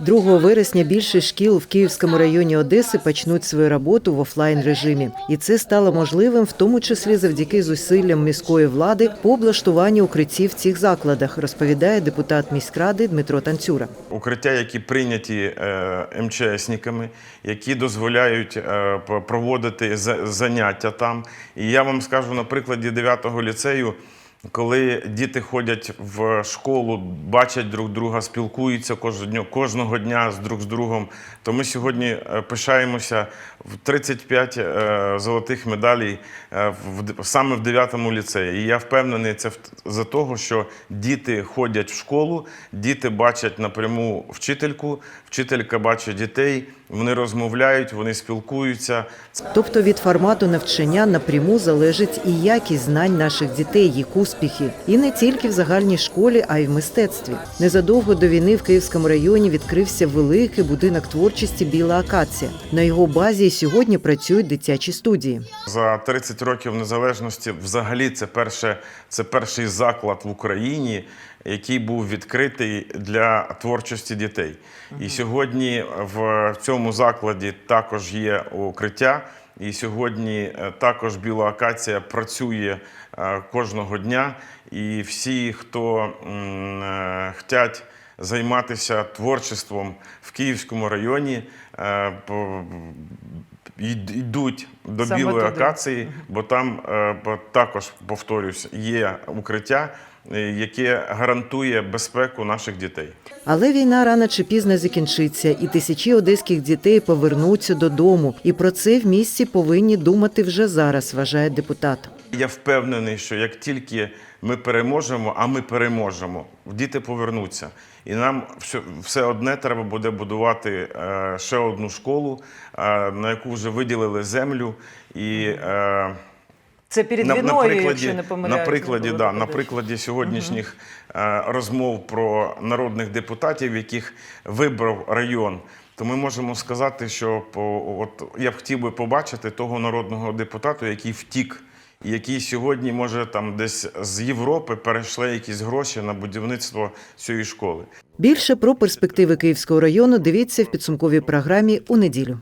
2 вересня більшість шкіл в Київському районі Одеси почнуть свою роботу в офлайн режимі, і це стало можливим, в тому числі завдяки зусиллям міської влади по облаштуванню укриттів в цих закладах, розповідає депутат міськради Дмитро Танцюра. укриття, які прийняті е, МЧСниками, які дозволяють е, проводити за- заняття там. І я вам скажу на прикладі 9-го ліцею. Коли діти ходять в школу, бачать друг друга, спілкуються кожного дня, з друг з другом, то ми сьогодні е, пишаємося в 35 е, золотих медалей е, саме в 9-му ліцеї. І я впевнений, це за того, що діти ходять в школу, діти бачать напряму вчительку, вчителька бачить дітей, вони розмовляють, вони спілкуються. Тобто від формату навчання напряму залежить і якість знань наших дітей, їх успіхи, і не тільки в загальній школі, а й в мистецтві. Незадовго до війни в Київському районі відкрився великий будинок творчості Біла Акація. На його базі сьогодні працюють дитячі студії. За 30 років незалежності, взагалі, це перше, це перший заклад в Україні, який був відкритий для творчості дітей. І сьогодні в цьому закладі також є укриття. І сьогодні е, також біла акація працює е, кожного дня. І всі, хто е, займатися творчеством в Київському районі, йдуть до Саме білої туди. акації, бо там також повторюсь, є укриття, яке гарантує безпеку наших дітей. Але війна рано чи пізно закінчиться, і тисячі одеських дітей повернуться додому. І про це в місті повинні думати вже зараз, вважає депутат. Я впевнений, що як тільки ми переможемо, а ми переможемо, діти повернуться. І нам все, одне треба буде будувати е, ще одну школу, е, на яку вже виділили землю. І е, Це перед війною, якщо не помиляюсь. на прикладі, да, на прикладі сьогоднішніх е, розмов про народних депутатів, яких вибрав район. То ми можемо сказати, що по, от, я б хотів би побачити того народного депутата, який втік, і який сьогодні може там десь з Європи перейшли якісь гроші на будівництво цієї школи. Більше про перспективи Київського району дивіться в підсумковій програмі у неділю.